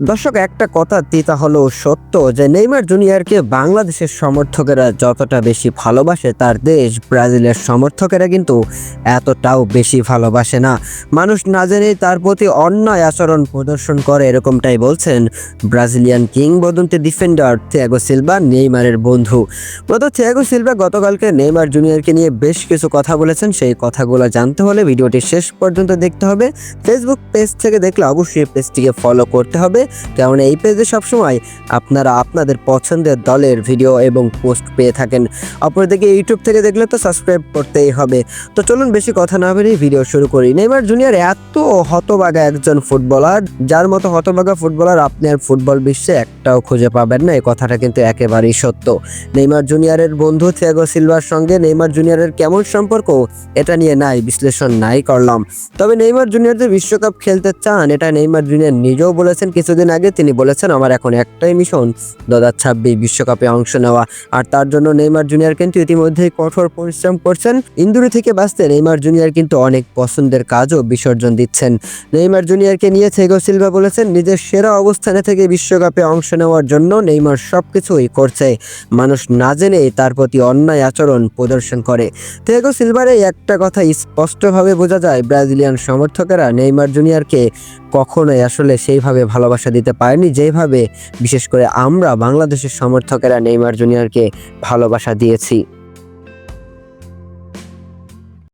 দর্শক, একটা কথা তিতা হলো সত্য যে নেইমার জুনিয়রকে বাংলাদেশের সমর্থকেরা যতটা বেশি ভালোবাসে, তার দেশ ব্রাজিলের সমর্থকেরা কিন্তু এতটাও বেশি ভালোবাসে না। মানুষ না জেনেই তার প্রতি অন্যায় আচরণ প্রদর্শন করে, এরকমটাই বলছেন ব্রাজিলিয়ান কিংবদন্তি ডিফেন্ডার থিয়াগো সিলভা, নেইমারের বন্ধু। মূলত থিয়াগো সিলভা গতকালকে নেইমার জুনিয়রকে নিয়ে বেশ কিছু কথা বলেছেন। সেই কথাগুলো জানতে হলে ভিডিওটি শেষ পর্যন্ত দেখতে হবে। ফেসবুক পেজ থেকে দেখলে অবশ্যই পেজটিকে ফলো করতে হবে। কারণ এই পেজে সবসময় আপনারা আপনাদের পছন্দের দলের ভিডিও এবং পোস্ট পেয়ে থাকেন। অপরদিকে ইউটিউব থেকে দেখলে তো সাবস্ক্রাইব করতেই হবে। তো চলুন বেশি কথা না বেরিয়ে ভিডিও শুরু করি। নেইমার জুনিয়র এত হতবাগা একজন ফুটবলার, যার মতো হতবাগা ফুটবলার আপনি আর ফুটবল বিশ্বে একটাও খুঁজে পাবেন না, এই কথাটা কিন্তু একেবারেই সত্য। নেইমার জুনিয়রের বন্ধু থিয়াগো সিলভার সঙ্গে নেইমার জুনিয়রের কেমন সম্পর্ক, এটা নিয়ে নাই বিশ্লেষণ নাই করলাম। তবে নেইমার জুনিয়র যে বিশ্বকাপ খেলতে চান, এটা নেইমার জুনিয়র নিজেও বলেছেন কিছুদিন আগে তিনি বলেছেন, আমার এখন একটাই মিশন দু হাজার ছাব্বিশ বিশ্বকাপে অংশ নেওয়া। আর তার জন্য নেইমার জুনিয়র কিন্তু ইতিমধ্যেই কঠোর পরিশ্রম করছেন। ইন্দুরি থেকে বাঁচতে নেইমার জুনিয়র কিন্তু অনেক পছন্দের কাজও বিসর্জন দিচ্ছেন। নেইমার জুনিয়রকে নিয়ে থেগো সিলভা বলেছেন, নিজের সেরা অবস্থানে থেকে বিশ্বকাপে অংশ নেওয়ার জন্য নেইমার সবকিছুই করছে। মানুষ না জেনেই তার প্রতি অন্যায় আচরণ প্রদর্শন করে। থেগো সিলভার এই একটা কথা স্পষ্টভাবে বোঝা যায়, ব্রাজিলিয়ান সমর্থকেরা নেইমার জুনিয়রকে কখনোই আসলে সেইভাবে ভালোবাসা দিতে পারেনি যেভাবে বিশেষ করে আমরা বাংলাদেশের সমর্থকেরা নেইমার জুনিয়রকে ভালোবাসা দিয়েছি।